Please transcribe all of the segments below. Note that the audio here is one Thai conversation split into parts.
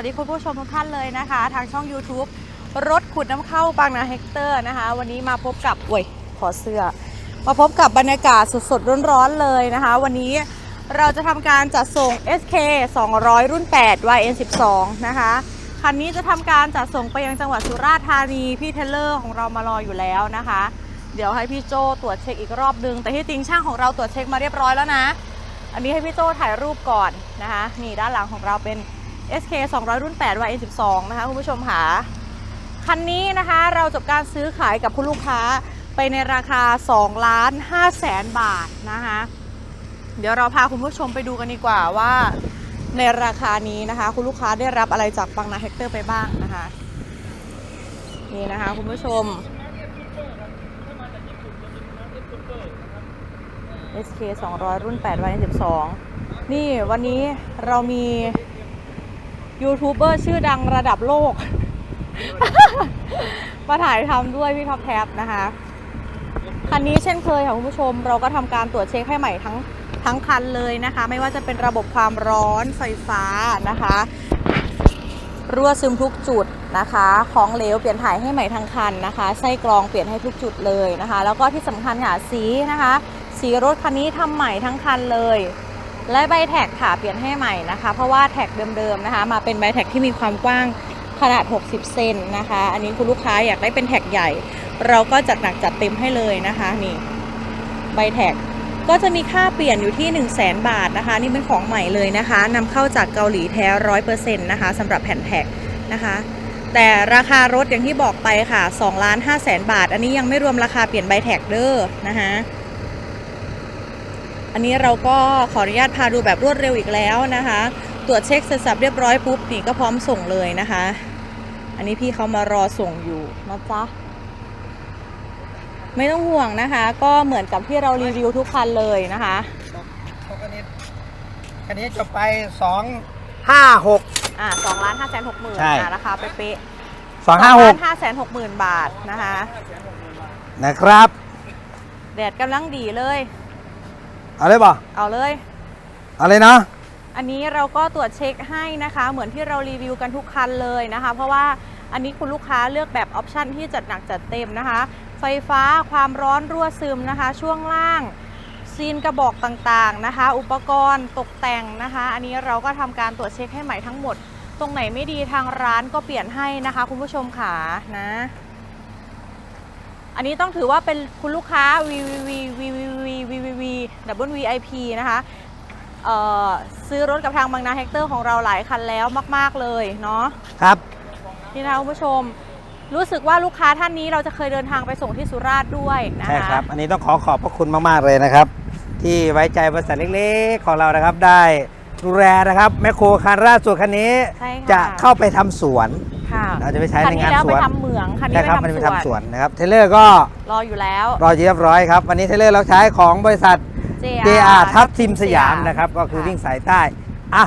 วัสดีคุณผู้ชมทุกท่านเลยนะคะ ทางช่อง YouTube รถขุดน้ำเข้าบางนาเฮกเตอร์นะคะ วันนี้มาพบกับโอ้ยขอเสื้อ มาพบกับบรรยากาศสดๆร้อนๆเลยนะคะ วันนี้เราจะทำการจัดส่ง SK 200 รุ่น 8 YN 12 นะคะคันนี้จะทำการจัดส่งไปยังจังหวัดสุราษฎร์ธานีพี่เทเลอร์ของเรามารออยู่แล้วนะคะ เดี๋ยวให้พี่โจตรวจเช็คอีกรอบนึง แต่ที่จริงช่างของเราตรวจเช็คมาเรียบร้อยแล้วนะ อันนี้ให้พี่โจถ่ายรูปก่อนนะคะ นี่ด้านหลังของเราเป็น SK 200 รุ่น 8 YN 12 นะคะคุณผู้ชมค่ะคันนี้นะคะเราจบการซื้อขายกับคุณลูกค้าไปในราคา2ล้าน5แสนบาทนะคะเดี๋ยวเราพาคุณผู้ชมไปดูกันดีกว่าว่าในราคานี้นะคะ คุณลูกค้าได้รับอะไรจากบังนาเฮกเตอร์ไปบ้างนะคะนี่นะคะคุณผู้ชม SK 200 รุ่น8 y 12 นี่วันนี้เรามี ยูทูบเบอร์ชื่อดังระดับโลก มาถ่ายทำด้วยพี่ท็อปแท็บนะคะ คันนี้เช่นเคยค่ะคุณผู้ชม เราก็ทำการตรวจเช็คให้ใหม่ทั้งทั้งคันเลยนะคะ ไม่ว่าจะเป็นระบบความร้อนไฟฟ้านะคะรั่วซึมทุกจุดนะคะ ของเหลวเปลี่ยนถ่ายให้ใหม่ทั้งคันนะคะ ไส้กรองเปลี่ยนให้ทุกจุดเลยนะคะ แล้วก็ที่สำคัญค่ะสีนะคะ สีรถคันนี้ทำใหม่ทั้งคันเลย และใบแท็กค่ะเปลี่ยนให้ใหม่นะคะ เพราะว่าแท็กเดิมๆนะคะ มาเป็นใบแท็กที่มีความกว้างขนาด 60 เซนนะคะ อันนี้คุณลูกค้าอยากได้เป็นแท็กใหญ่ เราก็จัดหนักจัดเต็มให้เลยนะคะนี่ใบแท็กก็จะมีค่าเปลี่ยนอยู่ที่ 1 0 0 0 0แบาทนะคะ นี่เป็นของใหม่เลยนะคะนำเข้าจากเกาหลีแท้ร้อยเปอร์เซ็นต์นะคะสำหรับแผ่นแท็กนะคะ แต่ราคารถอย่างที่บอกไปค่ะ2ล้าน5แสนบาท อันนี้ยังไม่รวมราคาเปลี่ยนใบแท็กเด้อนะคะ อันนี้เราก็ขออนุญาตพาดูแบบรวดเร็วอีกแล้วนะคะ ตรวจเช็คเสร็จสับเรียบร้อยปุ๊บนี่ก็พร้อมส่งเลยนะคะ อันนี้พี่เขามารอส่งอยู่นะจ๊ะไม่ต้องห่วงนะคะ ก็เหมือนกับที่เรารีวิวทุกคันเลยนะคะคันนี้คันนี้จบไปสองห้าหกอ่าสองล้านห้าแสนหกหมื่นใช่อ่าราคาเป๊ะสองห้าหกห้าแสนหกหมื่นบาทนะคะ นะครับ แดดกำลังดีเลย เอาเลยป่ะเอาเลยเอาเลยเนาะอันนี้เราก็ตรวจเช็คให้นะคะ เหมือนที่เรารีวิวกันทุกคันเลยนะคะ เพราะว่าอันนี้คุณลูกค้าเลือกแบบออปชันที่จัดหนักจัดเต็มนะคะ ไฟฟ้าความร้อนรั่วซึมนะคะ ช่วงล่างซีนกระบอกต่างๆนะคะ อุปกรณ์ตกแต่งนะคะ อันนี้เราก็ทำการตรวจเช็คให้ใหม่ทั้งหมด ตรงไหนไม่ดีทางร้านก็เปลี่ยนให้นะคะ คุณผู้ชมขานะ อันนี้ต้องถือว่าเป็นคุณลูกค้า VVV VVV VVV Double VIP นะคะเอ่อซื้อรถกับทางบางนาเฮกเตอร์ของเราหลายคันแล้วมาก ๆ เลยเนาะครับนี่นะคะคุณผู้ชม รู้สึกว่าลูกค้าท่านนี้เราจะเคยเดินทางไปส่งที่สุราษฎร์ด้วยนะคะใช่ครับ อันนี้ต้องขอขอบพระคุณมาก ๆ เลยนะครับ ที่ไว้ใจบริษัทเล็ก ๆ ของเรานะครับได้ดู แลนะครับแมคโครคันล่าสุดคันนี้ใช่ค่ะ จะเข้าไปทำสวน ค่ะเราจะไปใช้คันในนี้งานแล้วสไปวนทำเหมืองคันนี้ใช่ไปครับทำมันสไปวนทำสวนนะครับเทเลอร์ก็รออยู่แล้ว รอเรียบร้อยครับวันนี้เทเลอร์เราใช้ของบริษัท JR ทัพทิมสยามนะครับก็คือวิ่งสายใต้อะ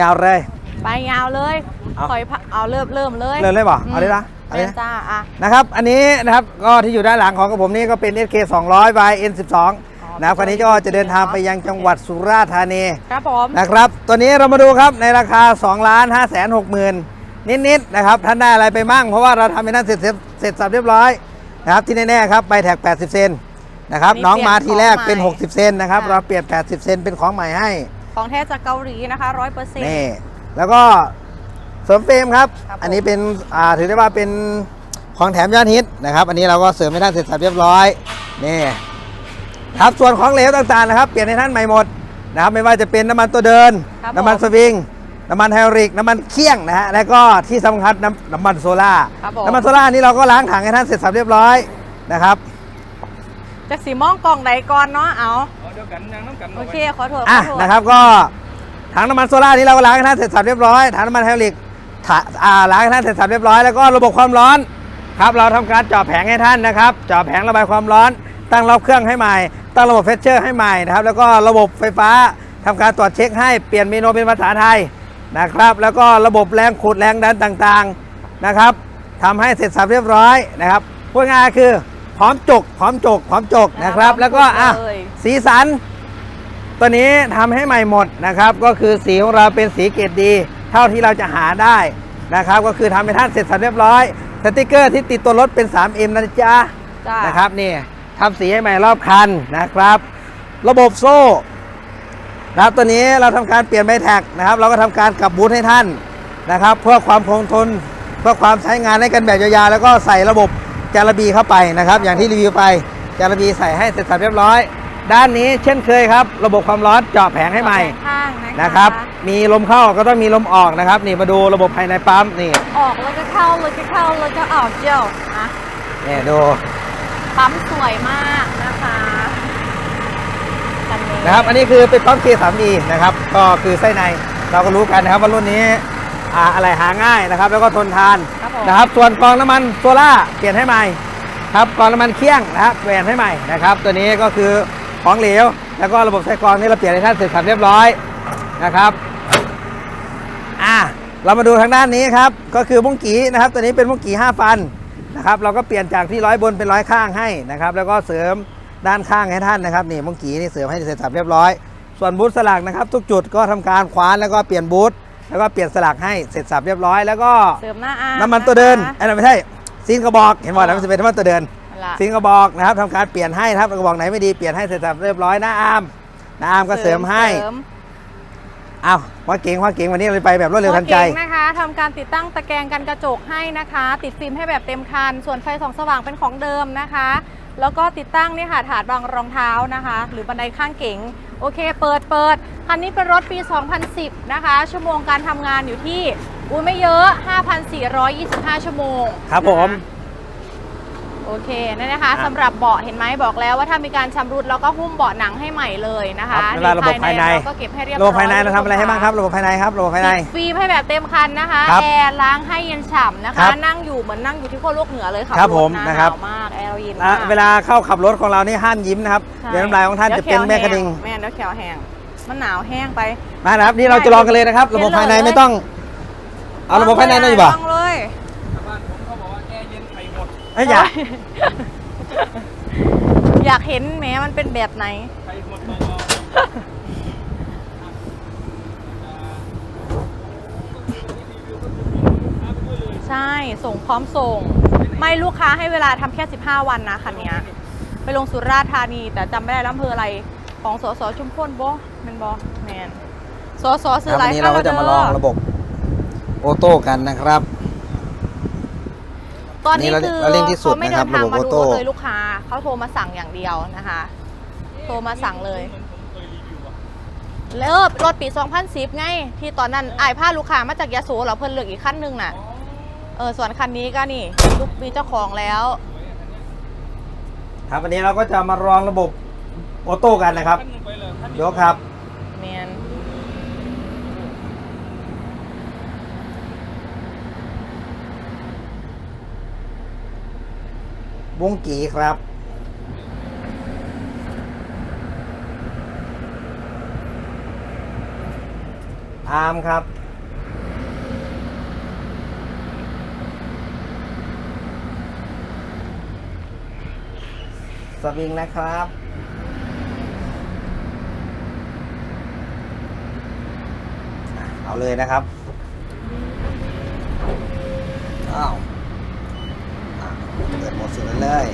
ยาวเลย ไปยาวเลยเอาคอยพะเอาเริ่มเริ่มเลยเริ่มเลยป่ะมเอาเลยนะเอาเลยแม่นะนจ้าอะนะครับ อันนี้นะครับ ก็ที่อยู่ด้านหลังของกับผมนี่ก็เป็น SK 200 by N12 นะครับคันนี้ก็จะเดินทางไปยังจังหวัดสุราษฎร์ธานีครับผมนะครับตัวนี้เรามาดูครับในราคา2ล้าน5แสน6หมื่นนิดๆนะครับท่านได้อะไรไปมั่งเพราะว่าเราทำให้ท่านเสร็จเสร็จเสร็จสับเรียบร้อยนะครับที่แน่ๆครับใบแท็ก 80 เซนนะครับน้องมาทีแรกเป็น 60 เซนนะครับเราเปลี่ยน 80 เซนเป็นของใหม่ให้ ของแท้จากเกาหลีนะคะร้อยเปอร์เซ็นต์นี่แล้วก็เสริมเฟรมครับครับผมอันนี้เป็นอ่าถือได้ว่าเป็นของแถมยอดฮิตนะครับ อันนี้เราก็เสริมให้ท่านเสร็จสับเรียบร้อยนี่ ครับส่วนของเหลวต่างๆนะครับเปลี่ยนให้ท่านใหม่หมดนะครับไม่ว่าจะเป็นน้ำมันตัวเดิน ครับน้ำมันผมสวิง น้ำมันไฮดรอลิก น้ำมันเคี่ยงนะฮะแล้วก็ที่สำคัญน้ำน้ำมันโซล่าครับผม น้ำมันโซล่านี่เราก็ล้างถังให้ท่านเสร็จสับเรียบร้อยนะครับจากสีม่องกล่องไหนก่อนเนาะเอาเดียวกันยังน้ำกันโอเคขอโทษขอะอโทษนะครับก็ถังน้ำมันโซล่านี่เราก็ล้างให้ท่านเสร็จสับเรียบร้อยถังน้ำมันไฮดรอลิกถาอ่าล้างให้ท่านเสร็จสับเรียบร้อยแล้วก็ระบบความร้อนครับเราทำการเจาะแผงให้ท่านนะครับเจาะแผงระบายความร้อน ตั้งรอบเครื่องให้ใหม่ ตั้งระบบเฟชเชอร์ให้ใหม่นะครับ แล้วก็ระบบไฟฟ้าทำการตรวจเช็คให้เปลี่ยนเมนูเป็นภาษาไทยนะครับ แล้วก็ระบบแรงขุดแรงดันต่างๆนะครับทำให้เสร็จสับเรียบร้อยนะครับพูดง่ายๆคือพร้อมจกพร้อมจกพร้อมจกนะครับ แล้วก็อะเลยสีสัน ตัวนี้ทำให้ใหม่หมดนะครับ ก็คือสีของเราเป็นสีเกรดดี เท่าที่เราจะหาได้นะครับ ก็คือทำให้ท่านเสร็จสับเรียบร้อย สติกเกอร์ที่ติดตัวรถเป็น 3M นะจ๊ะจ้านะครับนี่ ทำสีให้ใหม่รอบคันนะครับ ระบบโซ่นะครับตัวนี้เราทำการเปลี่ยนใบแท็กนะครับ เราก็ทำการกลับบูทให้ท่านนะครับ เพื่อความคงทนเพื่อความใช้งานให้กันแบบยาวๆแล้วก็ใส่ระบบจาระบีเข้าไปนะครับ อย่างที่รีวิวไปจาระบีใส่ให้เสร็จสับเรียบร้อย ด้านนี้เช่นเคยครับ ระบบความร้อนเจาะแผงให้ใหม่ข้างๆนะครับ มีลมเข้าก็ต้องมีลมออกนะครับ นี่มาดูระบบภายในปั๊มนี่ ออกแล้วก็เข้าแล้วก็เข้าแล้วก็ออกเจียวนะนี่ดู ปั๊มสวยมากนะคะคันนี้นะครับ อันนี้คือเป็นปั๊ม K3E นะครับ ก็คือไส้ในเราก็รู้กันนะครับว่ารุ่นนี้อ่าอะไรหาง่ายนะครับ แล้วก็ทนทานครับผมนะครับ ส่วนกรองน้ำมันโซล่าเปลี่ยนให้ใหม่ครับกรองน้ำมันเคี่ยงนะครับเปลี่ยนให้ใหม่นะครับ ตัวนี้ก็คือของเหลว แล้วก็ระบบใส่กรองนี่เราเปลี่ยนให้ท่านเสร็จสับเรียบร้อยนะครับอะเรามาดูทางด้านนี้ครับ ก็คือมุ้งกีนะครับ ตัวนี้เป็นมุ้งกี5ฟัน นะครับ เราก็เปลี่ยนจากที่ร้อยบนเป็นร้อยข้างให้นะครับ แล้วก็เสริมด้านข้างให้ท่านนะครับนี่มุ้งกีนี่เสริมให้เสร็จสับเรียบร้อย ส่วนบูธสลักนะครับ ทุกจุดก็ทำการคว้านแล้วก็เปลี่ยนบูธแล้วก็เปลี่ยนสลักให้เสร็จสับเรียบร้อยแล้วก็เสริมหน้าอาร์น้ำมันตัวเดินนะคะอันนั้นไม่ใช่ซีนกระบอกเห็นว่าแล้วมันจะเป็นน้ำมันตัวเดินนั่นล่ะซีนกระบอกนะครับทำการเปลี่ยนให้นะครับกระบอกไหนไม่ดีเปลี่ยนให้เสร็จสับเรียบร้อยหน้าอาร์มหน้าอาร์มก็เสริมให้เสริม อ้าวว่าเก่งว่าเก่งวันนี้เราไปแบบรวดเร็วทันใจตัวก่งนะคะทำการติดตั้งตะแกรงกันกระจกให้นะคะ ติดฟิล์มให้แบบเต็มคัน ส่วนไฟส่องสว่างเป็นของเดิมนะคะ แล้วก็ติดตั้งนี่ค่ะถาดวางรองเท้านะคะ หรือบันไดข้างเก๋งโอเค เปิดเปิดคันนี้เป็นรถปี 2010 นะคะ ชั่วโมงการทำงานอยู่ที่อุ้ยไม่เยอะ 5,425 ชั่วโมง ครับผมนะคะ โอเคนั่นนะคะอะสำหรับเบาะเห็นไหมบอกแล้วว่าถ้ามีการชำรุดเราก็หุ้มเบาะหนังให้ใหม่เลยนะครัคะบเวลาระบบภายใน เราก็เก็บให้เรียบร้ระอยบบภายในเราทำอะไรให้บ้างครับ ระบบภายในครับ ระบบภายใน ติดฟิล์มให้แบบเต็มคันนะคะครับแอร์ล้างให้เย็นฉ่ำนะครัคะ บนั่งอยู่เหมือนนั่งอยู่ที่ขั้วโลกเหนือเลยค่ะครับผมหนะครับ หาวมากแอร์เราเย็นนะมากเวลาเข้าขับรถของเรานี่ห้ามยิ้มนะครับ ใช่เดี๋ยวน้ำลายของท่านจะเป็นแม่กระดิ่งแม่เดี๋ยวแขวแห้งมันหนาวแห้งไป มานะครับ นี่เราจะลองกันเลยนะครับ ระบบภายในไม่ต้อง เอาระบบภายในได้อยู่ป่ะลองเลย เอ้ยอย่าอยากเห็นแม้มันเป็นแบบไหน ใช่ส่งพร้อมส่ง ไม่ลูกค้าให้เวลาทำแค่ 15 วันนะคันเนี้ย ไปลงสุราษฎร์ธานี แต่จำไม่ได้แล้วอำเภออะไร ของสสชุมพลบอแมนบอแมนสสซื้อครับหลาวัยนนี้คัเรานก็จะมาลองระบบ โอโต้กันนะครับ ตอนนี้นี่เราคือเราเร่งที่สุดเขาไม่เดินทางนะครับมาระบบดูออโต้เลยลูกค้าเขาโทรมาสั่งอย่างเดียวนะคะ โทรมาสั่งเลยแล้วรถปี2010ไง ที่ตอนนั้นไอ้ายพาลูกค้ามาจากยะโสเหราเพิ่นเลือกอีกคันหนึงน่ะเออส่วนคันนี้ก็นี่ลูกมีเจ้าของแล้ว ครับวันนี้เราก็จะมาลองระบบโอโต้กันนะครับยกครับ แมน วงกีครับ อาร์มครับ สวิงนะครับเอาเลยนะครับ อ้าว เปิดโหมดสุดเลย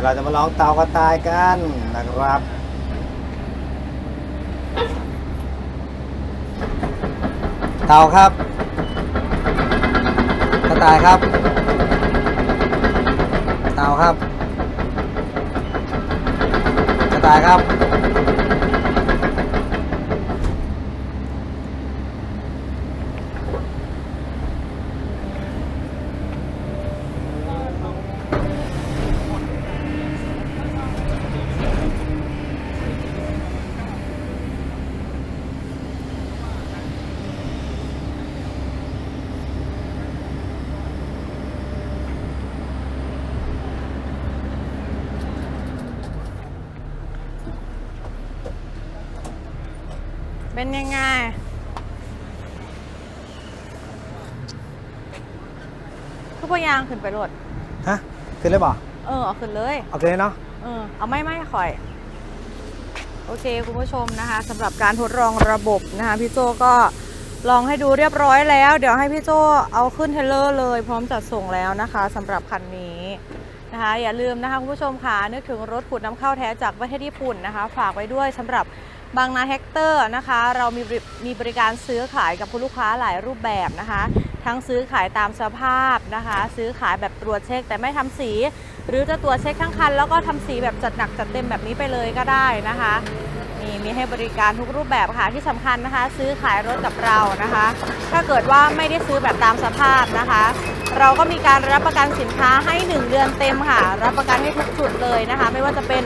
ยวเราจะมาลองเตากระต่ายกันนะครับเตาครับ กระต่ายครับ เตาครับ กระต่ายครับ เป็นยังไง คือพยางขึ้นไปรถฮะขึ้นเลยบ่เออเอาขึ้นเลย เอาขึ้นเลยเนาะเออ เอาไม่ไม่คอย โอเค คุณผู้ชมนะคะสำหรับการทดลองระบบนะคะพี่โจก็ลองให้ดูเรียบร้อยแล้ว เดี๋ยวให้พี่โจเอาขึ้นเทรลเลอร์เลย พร้อมจัดส่งแล้วนะคะสำหรับคันนี้นะคะอย่าลืมนะคะคุณผู้ชมค่ะนึกถึงรถขุดน้ำเข้าแท้จากประเทศญี่ปุ่นนะคะ ฝากไว้ด้วยสำหรับ บางนาแฮกเตอร์นะคะ เรามีมีบริการซื้อขายกับคุณลูกค้าหลายรูปแบบนะคะ ทั้งซื้อขายตามสภาพนะคะ ซื้อขายแบบตรวจเช็คแต่ไม่ทำสี หรือจะตรวจเช็คทั้งคัน แล้วก็ทำสีแบบจัดหนักจัดเต็มแบบนี้ไปเลยก็ได้นะคะ มีให้บริการทุกรูปแบบค่ะที่สำคัญนะคะ ซื้อขายรถกับเรานะคะ ถ้าเกิดว่าไม่ได้ซื้อแบบตามสภาพนะคะ เราก็มีการรับประกันสินค้าให้ 1 เดือนเต็มค่ะ รับประกันให้ทุกจุดเลยนะคะ ไม่ว่าจะเป็น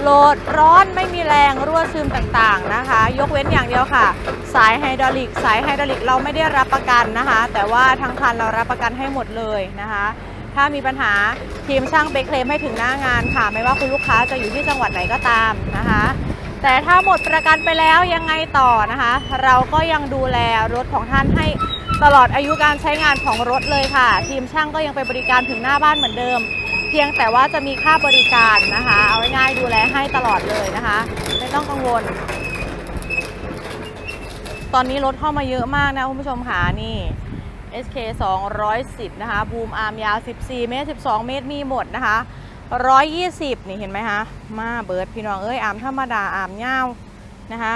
โหลดร้อนไม่มีแรงรั่วซึมต่างๆนะคะ ยกเว้นอย่างเดียวค่ะ สายไฮดรอลิก สายไฮดรอลิกเราไม่ได้รับประกันนะคะ แต่ว่าทั้งคันเรารับประกันให้หมดเลยนะคะถ้ามีปัญหาทีมช่างไปเคลมให้ถึงหน้างานค่ะ ไม่ว่าคุณลูกค้าจะอยู่ที่จังหวัดไหนก็ตามนะคะ แต่ถ้าหมดประกันไปแล้วยังไงต่อนะคะ เราก็ยังดูแลรถของท่านให้ตลอดอายุการใช้งานของรถเลยค่ะ ทีมช่างก็ยังไปบริการถึงหน้าบ้านเหมือนเดิม เพียงแต่ว่าจะมีค่าบริการนะคะ เอาง่ายๆดูแลให้ตลอดเลยนะคะ ไม่ต้องกังวล ตอนนี้รถเข้ามาเยอะมากนะคุณผู้ชมค่ะนี่ SK 210 นะคะบูมอาร์มยาว 14 เมตร 12 เมตรมีหมดนะคะ 120นี่เห็นไหมคะมาเบิร์ดพี่น้องเอ้ยอามธรรมดาอาร์มยาวนะคะ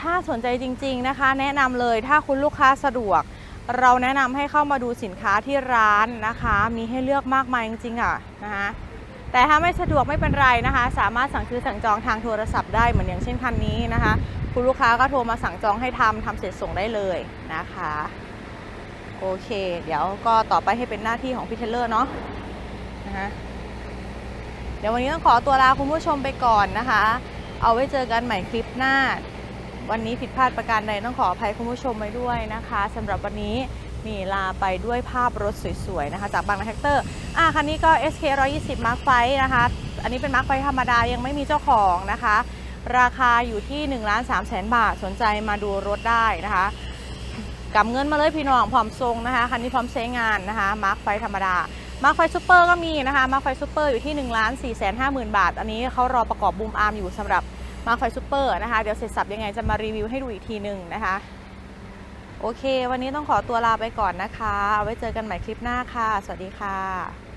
ถ้าสนใจจริง ๆนะคะ แนะนำเลยถ้าคุณลูกค้าสะดวก เราแนะนำให้เข้ามาดูสินค้าที่ร้านนะคะ มีให้เลือกมากมายจริงๆอะนะคะแต่ถ้าไม่สะดวกไม่เป็นไรนะคะ สามารถสั่งซื้อสั่งจองทางโทรศัพท์ได้เหมือนอย่างเช่นคันนี้นะคะ คุณลูกค้าก็โทรมาสั่งจองให้ทำทำเสร็จส่งได้เลยนะคะโอเค เดี๋ยวก็ต่อไปให้เป็นหน้าที่ของพี่เทเลอร์เนาะนะคะ เดี๋ยววันนี้ต้องขอตัวลาคุณผู้ชมไปก่อนนะคะ เอาไว้เจอกันใหม่คลิปหน้า วันนี้ผิดพลาดประการใดต้องขออภัยคุณผู้ชมไว้ด้วยนะคะสำหรับวันนี้นี่ลาไปด้วยภาพรถสวยๆนะคะ จากบางนาแท็กเตอร์อะคันนี้ก็ SK 120 Mark ไฟนะคะ อันนี้เป็น Mark ไฟธรรมดายังไม่มีเจ้าของนะคะ ราคาอยู่ที่1ล้าน3แสนบาทสนใจมาดูรถได้นะคะกำเงินมาเลยพี่น้องพร้อมทรงนะคะ คันนี้พร้อมใช้งานนะคะมาร์คไฟธรรมดา มาร์คไฟซูเปอร์ก็มีนะคะมาร์คไฟซูเปอร์อยู่ที่1ล้านสี่แสนห้าหมื่นบาท อันนี้เขารอประกอบบูมอาร์มอยู่สำหรับมาร์คไฟซูเปอร์นะคะ เดี๋ยวเสร็จสับยังไงจะมารีวิวให้ดูอีกทีหนึ่งนะคะ โอเค วันนี้ต้องขอตัวลาไปก่อนนะคะ เอาไว้เจอกันใหม่คลิปหน้าค่ะ สวัสดีค่ะ